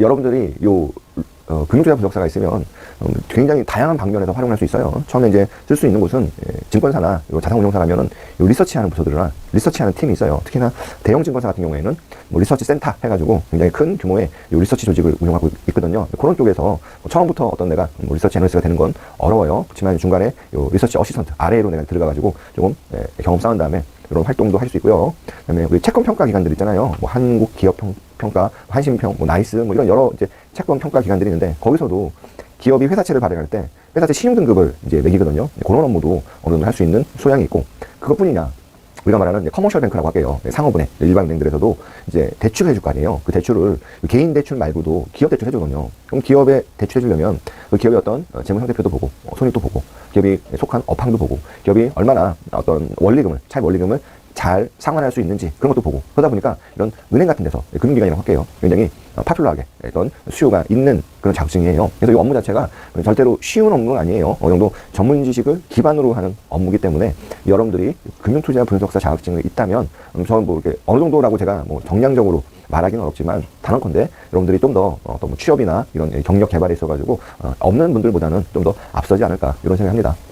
여러분들이 요 어, 금융투자 분석사가 있으면 음, 굉장히 다양한 방면에서 활용할 수 있어요. 처음에 이제 쓸 수 있는 곳은 예, 증권사나 요 자산운용사라면은 요 리서치하는 부서들이나 리서치하는 팀이 있어요. 특히나 대형 증권사 같은 경우에는 뭐 리서치 센터 해가지고 굉장히 큰 규모의 요 리서치 조직을 운영하고 있거든요. 그런 쪽에서 뭐 처음부터 어떤 내가 뭐 리서치 애널리스트가 되는 건 어려워요. 그렇지만 중간에 요 리서치 어시스턴트 아래로 내가 들어가가지고 조금 예, 경험 쌓은 다음에 이런 활동도 할 수 있고요. 그다음에 우리 채권 평가 기관들 있잖아요. 뭐 한국 기업 평, 평가, 한신평, 뭐 나이스, 뭐 이런 여러 이제 채권 평가 기관들이 있는데 거기서도 기업이 회사채를 발행할 때 회사채 신용 등급을 이제 매기거든요. 그런 업무도 어느 정도 할 수 있는 소양이 있고 그것뿐이냐. 우리가 말하는 이제 커머셜 뱅크라고 할게요. 네, 상업은행, 일반 은행들에서도 이제 대출을 해줄 거 아니에요. 그 대출을 개인 대출 말고도 기업 대출 해주거든요. 그럼 기업에 대출해주려면 그 기업의 어떤 어, 재무 상태표도 보고, 어, 손익도 보고, 기업이 속한 업황도 보고, 기업이 얼마나 어떤 원리금을, 차입 원리금을 잘 상환할 수 있는지 그런 것도 보고 그러다 보니까 이런 은행 같은 데서 금융기관이라고 할게요. 굉장히 어, 파퓰러하게 어떤 수요가 있는 그런 자격증이에요. 그래서 이 업무 자체가 절대로 쉬운 업무가 아니에요. 어느 정도 전문 지식을 기반으로 하는 업무기 때문에 여러분들이 금융투자 분석사 자격증이 있다면 음, 저는 뭐 이렇게 어느 정도라고 제가 뭐 정량적으로 말하기는 어렵지만 단언컨대 여러분들이 좀더 어떤 뭐 취업이나 이런 경력 개발에 있어가지고 어, 없는 분들보다는 좀 더 앞서지 않을까 이런 생각합니다.